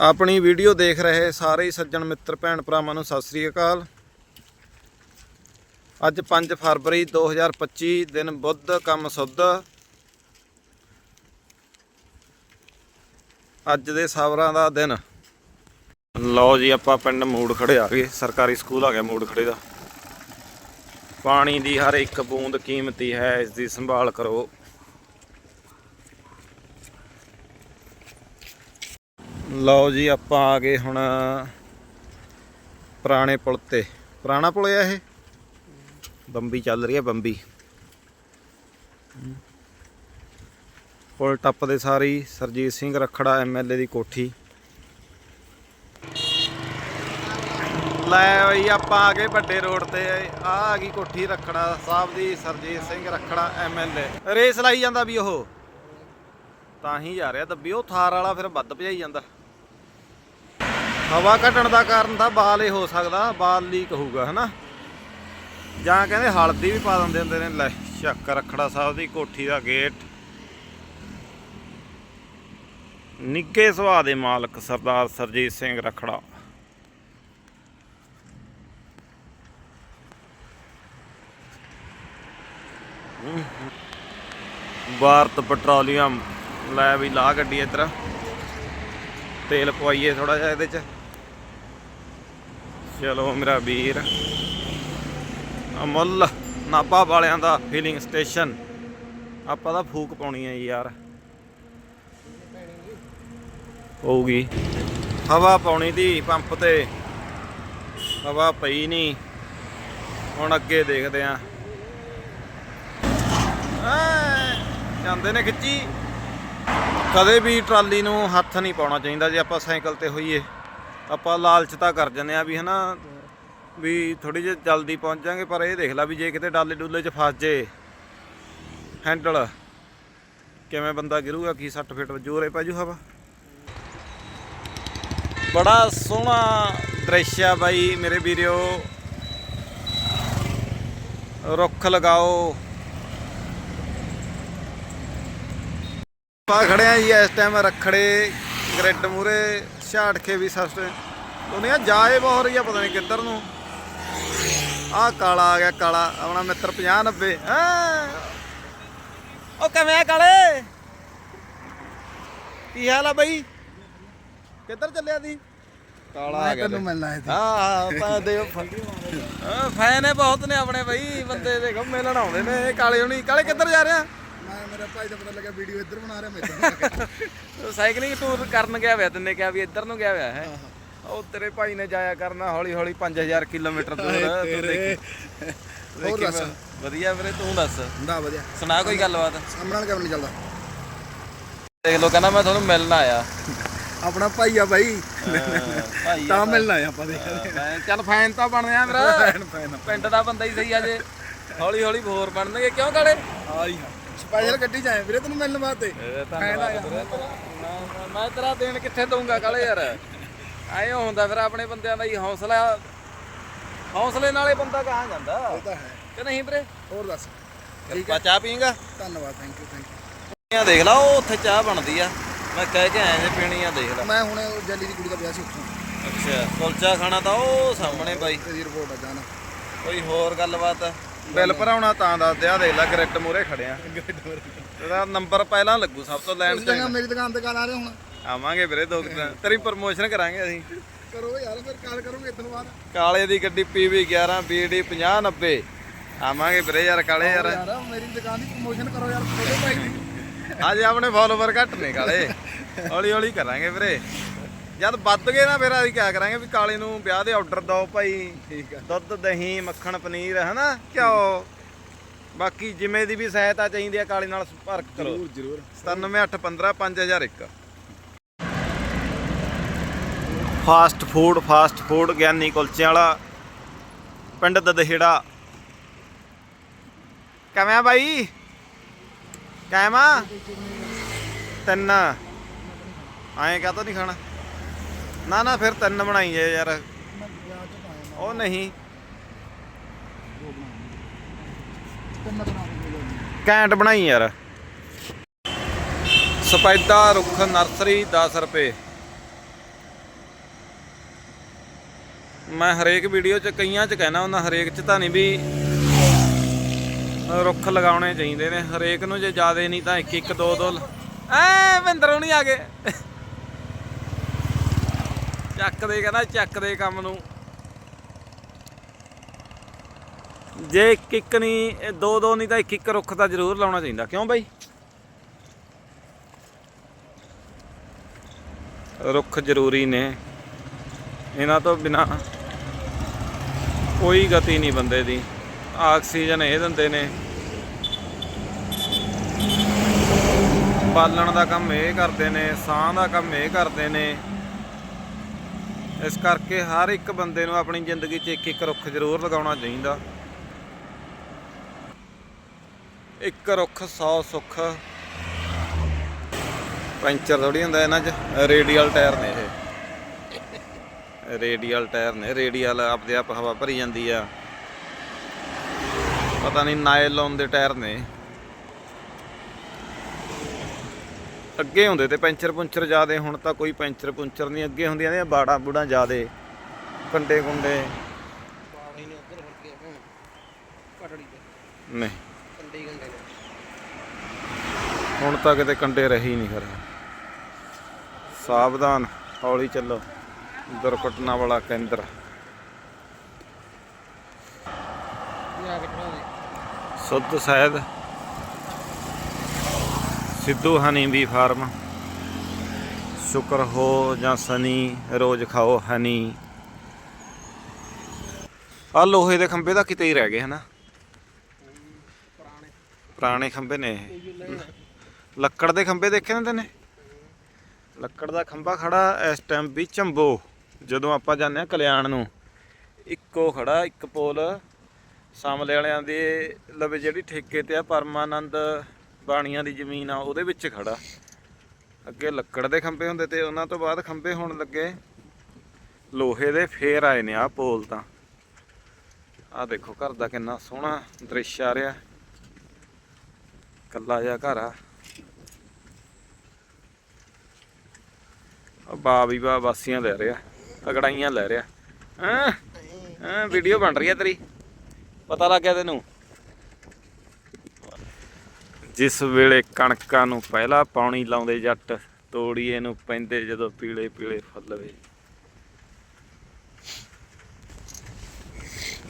ਆਪਣੀ ਵੀਡੀਓ ਦੇਖ ਰਹੇ ਸਾਰੇ ਸੱਜਣ ਮਿੱਤਰ, ਭੈਣ ਭਰਾਵਾਂ ਨੂੰ ਸਤਿ ਸ੍ਰੀ ਅਕਾਲ। ਅੱਜ 5 ਫਰਵਰੀ 2025 ਦਿਨ ਬੁੱਧ, ਕੰਮ ਸੁੱਧ। ਅੱਜ ਦੇ ਸਵਰਾਂ ਦਾ ਦਿਨ। ਲਓ ਜੀ, ਆਪਾਂ ਪਿੰਡ ਮੂੜ ਖੜੇ ਆ ਗਏ। ਸਰਕਾਰੀ ਸਕੂਲ ਆ ਗਿਆ ਮੂੜ ਖੜੇ ਦਾ। ਪਾਣੀ ਦੀ ਹਰ ਇੱਕ ਬੂੰਦ ਕੀਮਤੀ ਹੈ, ਇਸ ਦੀ ਸੰਭਾਲ ਕਰੋ। ਲਓ ਜੀ, ਆਪਾਂ ਆ ਗਏ ਹੁਣ ਪੁਰਾਣੇ ਪੁਲ ਤੇ। ਪੁਰਾਣਾ ਪੁਲ ਆ ਇਹ? ਬੰਬੀ ਚੱਲ ਰਹੀ ਹੈ ਬੰਬੀ। ਪੁਲ ਟੱਪਦੇ ਸਾਰੀ ਸਰਜੀਤ ਸਿੰਘ ਰਖੜਾ ਐਮਐਲਏ ਦੀ ਕੋਠੀ। ਲੈ ਬਈ, ਆਪਾਂ ਆ ਗਏ ਵੱਡੇ ਰੋਡ ਤੇ। ਆ ਆ ਗਈ ਕੋਠੀ ਰਖੜਾ ਸਾਹਿਬ ਦੀ, ਸਰਜੀਤ ਸਿੰਘ ਰਖੜਾ ਐਮਐਲਏ ਰੇਸ ਲਾਈ ਜਾਂਦਾ ਵੀ ਉਹ। ਤਾਂ ਹੀ ਜਾ ਰਿਹਾ ਦੱਬੀ, ਉਹ ਥਾਰ ਵਾਲਾ ਫਿਰ ਵੱਧ ਭਜਾਈ ਜਾਂਦਾ। ਹਵਾ ਘਟਣ ਦਾ ਕਾਰਨ ਤਾਂ ਬਾਲ ਹੀ ਹੋ ਸਕਦਾ, ਬਾਲ ਲੀਕ ਹੋਊਗਾ, ਹਨਾ? ਜਾਂ ਕਹਿੰਦੇ ਹਲਦੀ ਵੀ ਪਾ ਦਿੰਦੇ ਹੁੰਦੇ ਨੇ, ਲੈ, ਸ਼ੱਕ ਰਖੜਾ ਸਾਹਿਬ ਦੀ ਕੋਠੀ ਦਾ ਗੇਟ। ਨਿੱਗੇ ਸੁਭਾਅ ਦੇ ਮਾਲਕ ਸਰਦਾਰ ਸਰਜੀਤ ਸਿੰਘ ਰਖੜਾ। ਭਾਰਤ ਪੈਟਰੋਲੀਅਮ, ਲੈ ਵੀ ਲਾ ਗੱਡੀ ਇੱਧਰ। ਤੇਲ ਪਵਾਈਏ ਥੋੜਾ ਜਿਹਾ ਇਹਦੇ ਚ। ਚਲੋ ਮੇਰਾ ਵੀਰ। ਅਮੁੱਲ ਨਾਭਾ ਵਾਲਿਆਂ ਦਾ ਫੀਲਿੰਗ ਸਟੇਸ਼ਨ ਆਪਾਂ ਤਾਂ ਫੂਕ ਪਾਉਣੀ ਹੈ ਯਾਰ। ਹੋਊਗੀ ਹਵਾ ਪਾਉਣੀ ਦੀ ਪੰਪ ਤੇ। ਹਵਾ ਪਈ ਨਹੀਂ। ਹੁਣ ਅੱਗੇ ਦੇਖਦੇ ਆਂ। ਜਾਂਦੇ ਨੇ ਖਿੱਚੀ। ਕਦੇ ਵੀ ਟਰਾਲੀ ਨੂੰ ਹੱਥ ਨਹੀਂ ਪਾਉਣਾ ਚਾਹੀਦਾ ਜੇ ਆਪਾਂ ਸਾਈਕਲ ਤੇ ਹੋਈਏ। ਆਪਾਂ ਲਾਲਚ ਤਾਂ ਕਰ ਜੰਨੇ ਆ ਵੀ ਹਨਾ, ਵੀ ਥੋੜੀ ਜਿਹੀ ਜਲਦੀ ਪਹੁੰਚ ਜਾਾਂਗੇ, ਪਰ ਇਹ ਦੇਖ ਲੈ ਵੀ ਜੇ ਕਿਤੇ ਡਾਲੇ ਡੁੱਲੇ 'ਚ ਫਸ ਜੇ ਹੈਂਡਲ ਕਿਵੇਂ ਬੰਦਾ ਗਿਰੂਗਾ, ਕੀ ਸੱਟ ਫਿੱਟ ਜੋਰੇ ਪੈ ਜੂ ਹਵਾ। ਬੜਾ ਸੋਹਣਾ ਦ੍ਰਿਸ਼ ਆ ਬਾਈ ਮੇਰੇ ਵੀਰਿਓ। ਰੁੱਖ ਲਗਾਓ। ਆਪਾਂ ਖੜੇ ਆ ਜੀ ਇਸ ਟਾਈਮ ਰਖੜੇ ਗ੍ਰਿਡ ਮੂਰੇ ਝਾੜ ਕੇ ਵੀ ਸਸਤੇ ਦੁਨੀਆ ਜਾਏ ਬਹੁਤ ਰਹੀ ਆ ਪਤਾ ਨਹੀਂ ਕਿੱਧਰ ਨੂੰ। ਆਹ ਕਾਲਾ ਆ ਗਿਆ ਕਾਲਾ। ਆਪਣਾ ਮਿੱਤਰ 50 90 ਹਾਂ? ਉਹ ਕਿਵੇਂ ਆ ਕਾਲੇ? ਕੀ ਹਾਲ ਆ ਬਈ? ਕਿੱਧਰ ਚੱਲਿਆ ਦੀ ਕਾਲਾ ਆ ਗਿਆ ਤੈਨੂੰ ਮਿਲਣਾ ਹੈ ਹਾਂ ਹਾਂ ਆਪਾਂ ਦੇ ਫੈਨ ਹੈ ਬਹੁਤ ਨੇ ਆਪਣੇ ਬਈ ਬੰਦੇ ਦੇਖੋ ਮਿਲਣ ਆਉਂਦੇ ਨੇ ਕਾਲੇ ਹੁਣੀ। ਕਾਲੇ ਕਿੱਧਰ ਜਾ ਰਿਹਾ ਮੇਰਾ ਭਾਈ ਦਾ ਪਤਾ ਲੱਗਾ ਵੀਡੀਓ ਇੱਧਰ ਬਣਾ ਰਿਹਾ ਮੈਂ ਸਾਈਕਲਿੰਗ ਟੂਰ ਕਰਨ ਗਿਆ ਹੋਇਆ ਤੈਨੇ ਕਿਹਾ ਵੀ ਇੱਧਰ ਨੂੰ ਗਿਆ ਹੋਇਆ ਹੈ। ਉਹ ਤੇਰੇ ਭਾਈ ਨੇ ਜਾਇਆ ਕਰਨਾ ਹੌਲੀ ਹੌਲੀ 5000 ਕਿਲੋਮੀਟਰ ਦੂਰ। ਤੂੰ ਦੇਖੀ। ਹੋਰ ਦੇਖੀ ਦੱਸ। ਮੈਂ- ਵਧੀਆ ਵੀਰੇ ਤੂੰ ਦੱਸ। ਹੁੰਦਾ ਵਧੀਆ। ਸੁਣਾ ਕੋਈ ਗੱਲਬਾਤ? ਸਾਹਮਣੇ ਨਾਲ ਕੰਮ ਨਹੀਂ ਚੱਲਦਾ। ਦੇਖ ਲੋ ਕਹਿੰਦਾ ਮੈਂ ਤੁਹਾਨੂੰ ਮਿਲਣ ਆਇਆ। ਆਪਣਾ ਭਾਈ ਆ ਭਾਈ ਭਾਈ ਤਾਂ ਮਿਲਣਾ ਹੈ ਆਪਾਂ ਦੇ। ਮੈਂ ਚੱਲ ਫੈਨ ਤਾਂ ਬਣ ਗਿਆ ਮੇਰਾ ਫੈਨ ਫੈਨ। ਪਿੰਡ ਦਾ ਬੰਦਾ ਹੀ ਸਹੀ ਆ ਜੇ। ਹੌਲੀ ਹੌਲੀ ਹੋਰ ਬਣਨਗੇ। ਕਿਉਂ ਕਾਲੇ? ਆਈ ਸਪੈਸ਼ਲ ਗੱਡੀ ਚ ਆਏ ਵੀਰੇ ਤੈਨੂੰ ਮਿਲਣ ਵਾਸਤੇ। ਮੈਂ- ਤੇਰਾ। ਦੇਣ ਕਿੱਥੇ ਦਊਂਗਾ ਕਾਲੇ ਯਾਰ? ਐਂ ਹੁੰਦਾ ਫਿਰ ਆਪਣੇ ਬੰਦਿਆਂ ਦਾ ਹੀ ਹੌਸਲਾ। ਹੌਸਲੇ ਨਾਲੇ ਬੰਦਾ ਕਹਾਂ ਜਾਂਦਾ। ਇਹ ਤਾਂ ਹੈ। ਕਿ ਨਹੀਂ ਵੀਰੇ? ਹੋਰ ਦੱਸ। ਠੀਕ ਆ ਚਾਹ ਪੀਂਗਾ? ਧੰਨਵਾਦ ਥੈਂਕ ਯੂ ਥੈਂਕ ਆ ਦੇਖ ਲਾ ਉਹ ਉੱਥੇ ਚਾਹ ਬਣਦੀ ਆ। ਮੈਂ ਕਹਿ ਕੇ ਆਇਆ ਜੇ ਪੀਣੀ ਆ ਦੇਖ ਯੂ ਲਾ। ਮੈਂ ਹੁਣ ਜੱਲੀ ਦੀ ਕੁੜੀ ਦਾ ਵਿਆਹ ਸੀ ਉੱਥੋਂ। ਅੱਛਾ ਕੁਲਚਾ ਖਾਣਾ ਤਾਂ ਉਹ ਸਾਹਮਣੇ ਬਾਈ। ਇਹਦੀ ਰਿਪੋਰਟ ਆ ਜਾਣਾ। ਕੋਈ ਹੋਰ ਗੱਲਬਾਤ? ਬਿੱਲ ਭਰਾਉਣਾ ਤਾਂ ਦੱਸ ਦਿਆ ਦੇਖ ਲੈ ਗ੍ਰਿਡ ਮੂਰੇ ਖੜਿਆ ਇਹਦਾ ਨੰਬਰ ਪਹਿਲਾਂ ਲੱਗੂ ਸਭ ਤੋਂ ਲੈਣ ਜਗ੍ਹਾ ਮੇਰੀ ਦੁਕਾਨ ਤੇ ਕਾਲ ਆ ਰਹੇ ਹੁਣ। ਆਵਾਂਗੇ ਵੀਰੇ ਦੋ ਕੁ ਦਿਨ। ਤੇਰੀ ਪ੍ਰਮੋਸ਼ਨ ਕਰਾਂਗੇ ਅਸੀਂ। ਕਰੋ ਯਾਰ ਫਿਰ ਕਾਲ ਕਰੋਗੇ ਇਦੋਂ ਬਾਅਦ। ਕਾਲੇ ਦੀ ਗੱਡੀ PV 11 BD 50 90 ਆਵਾਂਗੇ ਵੀਰੇ ਯਾਰ ਕਾਲੇ ਯਾਰ। ਯਾਰ ਮੇਰੀ ਦੁਕਾਨ ਦੀ ਪ੍ਰਮੋਸ਼ਨ ਕਰੋ ਯਾਰ ਛੋਟੇ ਭਾਈ ਦੀ। ਅੱਜ ਆਪਣੇ ਫਾਲੋਵਰ ਘੱਟ ਨੇ ਕਾਲੇ। ਹੌਲੀ ਹੌਲੀ ਕਰਾਂਗੇ ਵੀਰੇ। ਜਦ ਵੱਧ ਗਏ ਨਾ ਫਿਰ ਅਸੀਂ ਕਿਆ ਕਰਾਂਗੇ ਵੀ ਕਾਲੇ ਨੂੰ ਵਿਆਹ ਦੇ ਆਰਡਰ ਦਿਓ ਭਾਈ। ਠੀਕ ਆ। ਦੁੱਧ ਦਹੀਂ ਮੱਖਣ ਪਨੀਰ ਹਨਾ? ਘਿਓ। ਬਾਕੀ ਜਿਵੇਂ ਦੀ ਵੀ ਸਹਾਇਤਾ ਚਾਹੀਦੀ ਆ ਕਾਲੇ ਨਾਲ ਸੰਪਰਕ ਕਰੋ। ਜ਼ਰੂਰ ਜ਼ਰੂਰ। 97815 5001 fast food fast food Giani ਕੁਲਚੇ ਵਾਲਾ ਪਿੰਡ ਦਦਹੇੜਾ। ਕਿਵੇਂ ਆ ਬਾਈ? ਆ? ਤਿੰਨ। ਐਂ ਕਾਹ ਨਹੀਂ ਖਾਣਾ? ਨਾ ਨਾ ਫਿਰ ਤਿੰਨ ਬਣਾਈਏ ਯਾਰ। ਉਹ ਨਹੀਂ। ਕੈਂਟ ਬਣਾਈ ਯਾਰ। ਸਪੈਦਾ ਰੁੱਖ ਨਰਸਰੀ 10 ਰੁਪਏ। ਮੈਂ ਹਰੇਕ ਵੀਡੀਓ 'ਚ ਕਈਆਂ 'ਚ ਕਹਿਣਾ ਹੁੰਦਾ ਹਰੇਕ 'ਚ ਤਾਂ ਨਹੀਂ ਵੀ ਰੁੱਖ ਲਗਾਉਣੇ ਚਾਹੀਦੇ ਨੇ। ਹਰੇਕ ਨੂੰ ਜੇ ਜ਼ਿਆਦੇ ਨਹੀਂ ਤਾਂ ਇੱਕ ਇੱਕ ਦੋ ਦੋ ਲ- ਐ ਵਿੰਦਰੋਂ ਨਹੀਂ ਆ ਗਏ। ਚੱਕ ਦੇ ਕਹਿੰਦਾ ਚੱਕ ਦੇ ਕੰਮ ਨੂੰ। ਜੇ ਇੱਕ ਇੱਕ ਨਹੀਂ ਦੋ ਦੋ ਨਹੀਂ ਤਾਂ ਇੱਕ ਇੱਕ ਰੁੱਖ ਤਾਂ ਜ਼ਰੂਰ ਲਾਉਣਾ ਚਾਹੀਦਾ। ਕਿਉਂ ਬਾਈ? ਰੁੱਖ ਜ਼ਰੂਰੀ ਨੇ। ਇਹਨਾਂ ਤੋਂ ਬਿਨਾ ਕੋਈ ਗਤੀ ਨਹੀਂ ਬੰਦੇ ਦੀ। ਆਕਸੀਜਨ ਇਹ ਦਿੰਦੇ ਨੇ। ਬਾਲਣ ਦਾ ਕੰਮ ਇਹ ਕਰਦੇ ਨੇ, ਸਾਹ ਦਾ ਕੰਮ ਇਹ ਕਰਦੇ ਨੇ। ਇਸ ਕਰਕੇ ਹਰ ਇੱਕ ਬੰਦੇ ਨੂੰ ਆਪਣੀ ਜ਼ਿੰਦਗੀ 'ਚ ਇੱਕ ਇੱਕ ਰੁੱਖ ਜ਼ਰੂਰ ਲਗਾਉਣਾ ਚਾਹੀਦਾ। ਇੱਕ ਰੁੱਖ 100 ਸੁੱਖ। ਪੈਂਚਰ ਥੋੜੀ ਹੁੰਦਾ ਇਹਨਾਂ 'ਚ, ਰੇਡੀਅਲ ਟਾਇਰ ਨੇ ਇਹ। ਰੇਡੀਅਲ ਟਾਇਰ ਨੇ, ਰੇਡੀਅਲ ਆਪਦੇ ਆਪ ਹਵਾ ਭਰੀ ਜਾਂਦੀ ਆ। ਪਤਾ ਨਹੀਂ ਨਾਇਲੋਨ ਦੇ ਟਾਇਰ ਨੇ। ਅੱਗੇ ਹੁੰਦੇ ਤੇ ਪੈਂਚਰ ਪੁੰਚਰ ਜ਼ਿਆਦੇ ਹੁਣ ਤਾਂ ਕੋਈ ਪੈਂਚਰ ਪੁੰਚਰ ਨਹੀਂ ਅੱਗੇ ਹੁੰਦੀਆਂ ਨੇ ਬਾੜਾ ਬੂੜਾ ਜ਼ਿਆਦੇ ਕੰਡੇ ਕੁੰਡੇ। ਪਾਣੀ ਨੇ ਉੱਧਰ ਫੜ ਕੇ ਪਟੜੀ ਤੇ ਨਹੀਂ। ਕੰਡੇ ਕੰਡੇ ਨੇ ਹੁਣ ਤਾਂ ਕਿਤੇ ਕੰਡੇ ਰਹੇ ਨਹੀਂ ਖਰੇ ਸਾਵਧਾਨ ਹੌਲੀ ਚੱਲੋ। ਦੁਰਘਟਨਾ ਵਾਲਾ ਕੇਂਦਰ। ਸੁੱਧ ਸ਼ਹਿਦ ਸਿੱਧੂ ਹਨੀ ਵੀ ਫਾਰਮ। ਸ਼ੁਕਰ ਹੋ ਜਾਂ ਸਨੀ, ਰੋਜ਼ ਖਾਓ ਹਨੀ। ਆ ਲੋਹੇ ਦੇ ਖੰਭੇ ਤਾਂ ਕਿਤੇ ਹੀ ਰਹਿ ਗਏ ਹਨਾ। ਪੁਰਾਣੇ ਪੁਰਾਣੇ ਖੰਭੇ ਨੇ ਲੱਕੜ ਦੇ ਖੰਭੇ ਦੇਖੇ ਹੁੰਦੇ ਨੇ ਲੱਕੜ ਦਾ ਖੰਭਾ ਖੜਾ ਇਸ ਟਾਈਮ ਵੀ ਚੰਬੋ। ਜਦੋਂ ਆਪਾਂ ਜਾਂਦੇ ਆ ਕਲਿਆਣ ਨੂੰ, ਇੱਕੋ ਖੜਾ, ਇੱਕ ਪੋਲ। ਸਾਮਲੇ ਵਾਲਿਆਂ ਦੇ ਲਵੇ ਜਿਹੜੀ ਠੇਕੇ ਤੇ ਆ, ਪਰਮਾਨੰਦ ਬਾਣੀਆਂ ਦੀ ਜ਼ਮੀਨ ਆ, ਉਹਦੇ ਵਿੱਚ ਖੜਾ। ਅੱਗੇ ਲੱਕੜ ਦੇ ਖੰਭੇ ਹੁੰਦੇ ਤੇ ਉਹਨਾਂ ਤੋਂ ਬਾਅਦ ਖੰਭੇ ਹੋਣ ਲੱਗੇ। ਲੋਹੇ ਦੇ ਫੇਰ ਆਏ ਨੇ ਆ ਪੋਲ ਤਾਂ। ਆ ਦੇਖੋ, ਘਰ ਦਾ ਕਿੰਨਾ ਸੋਹਣਾ ਦ੍ਰਿਸ਼ ਆ ਰਿਹਾ। ਕੱਲਾ ਜਿਹਾ ਘਰ ਆ। ਆ ਬਾ ਵੀ ਬਾ ਵਾਸੀਆਂ ਲੈ ਰਿਹਾ ਅਗੜਾਈਆਂ ਲੈ ਰਿਹਾ। ਹਾਂ? ਹਾਂ, ਵੀਡੀਓ ਬਣ ਰਹੀ ਹੈ ਤੇਰੀ? ਪਤਾ ਲੱਗ ਗਿਆ ਤੈਨੂੰ? ਜਿਸ ਵੇਲੇ ਕਣਕਾਂ ਨੂੰ ਪਹਿਲਾ ਪਾਣੀ ਲਾਉਂਦੇ ਜੱਟ, ਤੋੜੀਏ ਨੂੰ ਪੈਂਦੇ ਜਦੋਂ ਪੀਲੇ ਪੀਲੇ ਫੁੱਲ ਵੇ।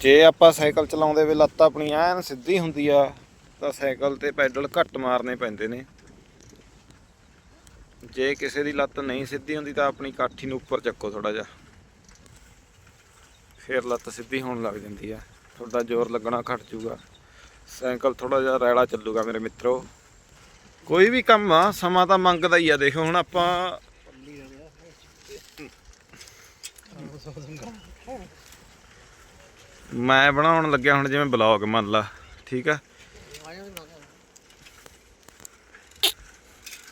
ਜੇ ਆਪਾਂ ਸਾਈਕਲ ਚਲਾਉਂਦੇ ਵੇ, ਲੱਤ ਆਪਣੀ ਐਨ ਸਿੱਧੀ ਹੁੰਦੀ ਆ, ਤਾਂ ਸਾਈਕਲ ਤੇ ਪੈਡਲ ਘੱਟ ਮਾਰਨੇ ਪੈਂਦੇ ਨੇ। ਜੇ ਕਿਸੇ ਦੀ ਲੱਤ ਨਹੀਂ ਸਿੱਧੀ ਹੁੰਦੀ, ਤਾਂ ਆਪਣੀ ਕਾਠੀ ਨੂੰ ਉੱਪਰ ਚੱਕੋ ਥੋੜਾ ਜਿਹਾ। ਫਿਰ ਲੱਤ ਸਿੱਧੀ ਹੋਣ ਲੱਗ ਜਾਂਦੀ ਆ। ਤੁਹਾਡਾ ਜ਼ੋਰ ਲੱਗਣਾ ਘਟ ਜੂਗਾ ਸਾਈਕਲ ਥੋੜਾ ਜਿਹਾ ਰੈਲਾ ਚੱਲੂਗਾ ਮੇਰੇ ਮਿੱਤਰੋ। ਕੋਈ ਵੀ ਕੰਮ ਆ, ਸਮਾਂ ਤਾਂ ਮੰਗਦਾ ਹੀ ਆ, ਦੇਖੋ ਹੁਣ ਆਪਾਂ ਮੈਂ ਬਣਾਉਣ ਲੱਗਿਆ ਹੁਣ ਜਿਵੇਂ ਬਲੌਗ, ਮੰਨ ਲਾ, ਠੀਕ ਆ? ਆਇਆ ਨਾ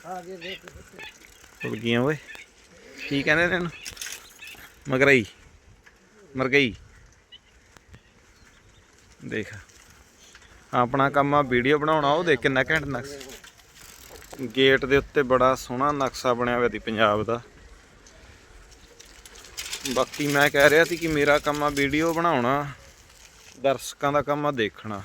ਆ ਜੇ ਦੇਖ ਭੁੱਲ ਗਈਆਂ ਓਏ, ਕੀ ਕਹਿੰਦੇ ਨੇ ਇਹਨੂੰ? ਮਗਰਈ ਮਰ ਦੇਖ। ਆਪਣਾ ਕੰਮ ਆ ਵੀਡੀਓ ਬਣਾਉਣਾ, ਉਹ ਦੇਖ ਕਿੰਨਾ ਘੈਂਟ ਨਕਸ਼ਾ। ਗੇਟ ਦੇ ਉੱਤੇ ਬੜਾ ਸੋਹਣਾ ਨਕਸ਼ਾ ਬਣਿਆ ਹੋਇਆ ਸੀ ਪੰਜਾਬ ਦਾ। ਬਾਕੀ ਮੈਂ ਕਹਿ ਰਿਹਾ ਸੀ ਕਿ ਮੇਰਾ ਕੰਮ ਆ ਵੀਡੀਓ ਬਣਾਉਣਾ, ਦਰਸ਼ਕਾਂ ਦਾ ਕੰਮ ਆ ਦੇਖਣਾ।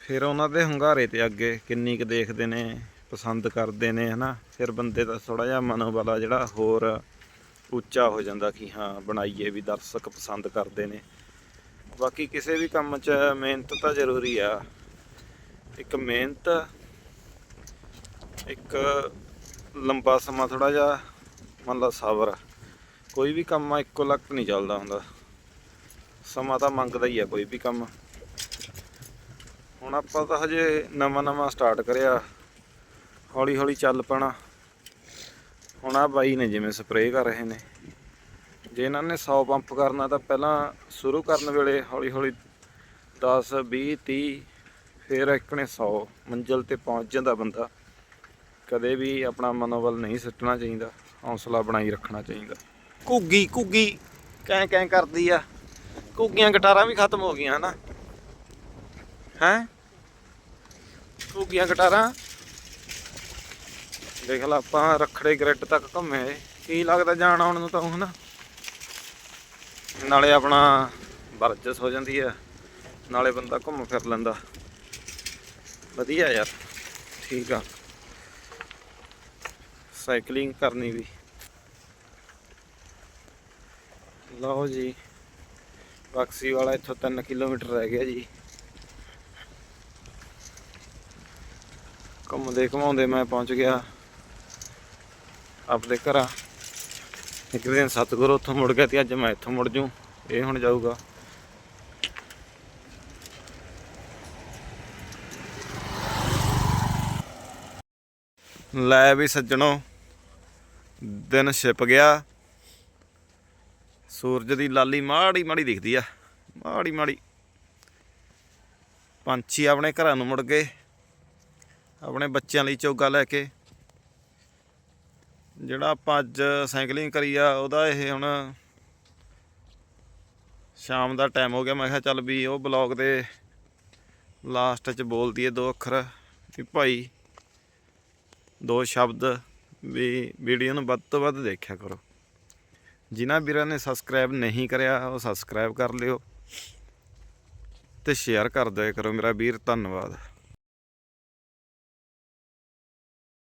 ਫਿਰ ਉਹਨਾਂ ਦੇ ਹੁੰਗਾਰੇ ਤੇ ਅੱਗੇ ਕਿੰਨੀ ਕੁ ਦੇਖਦੇ ਨੇ, ਪਸੰਦ ਕਰਦੇ ਨੇ, ਹਨਾ। ਫਿਰ ਬੰਦੇ ਦਾ ਥੋੜਾ ਜਿਹਾ ਮਨੋਬਲਾ ਜਿਹੜਾ ਹੋਰ ਉੱਚਾ ਹੋ ਜਾਂਦਾ ਕਿ ਹਾਂ, ਬਣਾਈਏ ਵੀ ਦਰਸ਼ਕ ਪਸੰਦ ਕਰਦੇ ਨੇ। ਬਾਕੀ ਕਿਸੇ ਵੀ ਕੰਮ 'ਚ ਮਿਹਨਤ ਤਾਂ ਜ਼ਰੂਰੀ ਆ। ਇੱਕ ਮਿਹਨਤ, ਇੱਕ ਲੰਬਾ ਸਮਾਂ ਥੋੜਾ ਜਿਹਾ, ਮੰਨ ਲਾ ਸਬਰ। ਕੋਈ ਵੀ ਕੰਮ ਆ, ਇੱਕੋ ਲੱਕ ਨਹੀਂ ਚੱਲਦਾ ਹੁੰਦਾ। ਸਮਾਂ ਤਾਂ ਮੰਗਦਾ ਹੀ ਆ ਕੋਈ ਵੀ ਕੰਮ। ਹੁਣ ਆਪਾਂ ਤਾਂ ਹਜੇ ਨਵਾਂ ਨਵਾਂ ਸਟਾਰਟ ਕਰਿਆ। ਹੌਲੀ ਹੌਲੀ ਚੱਲ ਪੈਣਾ। ਹੁਣ ਆ ਬਾਈ ਨੇ ਜਿਵੇਂ ਸਪਰੇਅ ਕਰ ਰਹੇ ਨੇ। ਜੇ ਇਹਨਾਂ ਨੇ 100 ਪੰਪ ਕਰਨਾ ਤਾਂ ਪਹਿਲਾਂ ਸ਼ੁਰੂ ਕਰਨ ਵੇਲੇ ਹੌਲੀ ਹੌਲੀ 10 20 30 ਫਿਰ ਇੱਕ ਨੇ 100 ਮੰਜ਼ਿਲ ਤੇ ਪਹੁੰਚ ਜਾਂਦਾ ਬੰਦਾ। ਕਦੇ ਵੀ ਆਪਣਾ ਮਨੋਬਲ ਨਹੀਂ ਸੁੱਟਣਾ ਚਾਹੀਦਾ, ਹੌਸਲਾ ਬਣਾਈ ਰੱਖਣਾ ਚਾਹੀਦਾ। ਘੁੱਗੀ ਘੁੱਗੀ, ਕੈਂ ਕੈਂ ਕਰਦੀ ਆ? ਘੁੱਗੀਆਂ ਗਟਾਰਾਂ ਵੀ ਖਤਮ ਹੋ ਗਈਆਂ, ਹਨਾ? ਹੈਂ? ਘੁੱਗੀਆਂ ਗਟਾਰਾਂ? ਦੇਖ ਲਾ ਆਪਾਂ ਰਖੜੇ ਗ੍ਰਿਡ ਤੱਕ ਘੁੰਮੇ ਕੀ ਲੱਗਦਾ ਜਾਣ ਆਉਣ ਨੂੰ ਤਾਂ ਹਨਾ? ਨਾਲੇ ਆਪਣਾ ਵਰਜਸ ਹੋ ਜਾਂਦੀ ਆ, ਨਾਲੇ ਬੰਦਾ ਘੁੰਮ ਫਿਰ ਲੈਂਦਾ। ਵਧੀਆ ਯਾਰ, ਠੀਕ ਆ। ਸਾਈਕਲਿੰਗ ਕਰਨੀ ਵੀ। ਲਓ ਜੀ, ਬਕਸੀ ਵਾਲਾ ਇੱਥੋਂ 3 ਕਿਲੋਮੀਟਰ ਰਹਿ ਗਿਆ ਜੀ। ਘੁੰਮਦੇ ਘੁਮਾਉਂਦੇ ਮੈਂ ਪਹੁੰਚ ਗਿਆ। ਆਪਦੇ ਘਰਾਂ। ਇੱਕ ਦਿਨ ਸਤਿਗੁਰੂ ਉੱਥੋਂ ਮੁੜ ਗਿਆ ਤੇ ਅੱਜ ਮੈਂ ਇੱਥੋਂ ਮੁੜ ਜੂ ਇਹ ਹੁਣ ਜਾਊਗਾ। ਲੈ ਵੀ ਸੱਜਣੋ, ਦਿਨ ਛਿਪ ਗਿਆ। ਸੂਰਜ ਦੀ ਲਾਲੀ ਮਾੜੀ ਮਾੜੀ ਦਿਖਦੀ ਆ, ਮਾੜੀ ਮਾੜੀ। ਪੰਛੀ ਆਪਣੇ ਘਰਾਂ ਨੂੰ ਮੁੜ ਗਏ, ਆਪਣੇ ਬੱਚਿਆਂ ਲਈ ਚੋਗਾ ਲੈ ਕੇ। ਜਿਹੜਾ ਆਪਾਂ ਅੱਜ ਸਾਈਕਲਿੰਗ ਕਰੀ ਆ, ਉਹਦਾ ਇਹ ਹੁਣ ਸ਼ਾਮ ਦਾ ਟਾਈਮ ਹੋ ਗਿਆ। ਮੈਂ ਕਿਹਾ ਚੱਲ ਵੀ ਉਹ ਬਲੌਗ ਦੇ ਲਾਸਟ 'ਚ ਬੋਲ ਦਈਏ ਦੋ ਅੱਖਰ ਵੀ ਭਾਈ ਦੋ ਸ਼ਬਦ ਵੀ ਵੀਡੀਓ ਨੂੰ ਵੱਧ ਤੋਂ ਵੱਧ ਦੇਖਿਆ ਕਰੋ। ਜਿਨ੍ਹਾਂ ਵੀਰਾਂ ਨੇ ਸਬਸਕ੍ਰਾਈਬ ਨਹੀਂ ਕਰਿਆ, ਉਹ ਸਬਸਕ੍ਰਾਈਬ ਕਰ ਲਿਓ ਤੇ ਸ਼ੇਅਰ ਕਰ ਦਿਆ ਕਰੋ। ਮੇਰਾ ਵੀਰ ਧੰਨਵਾਦ।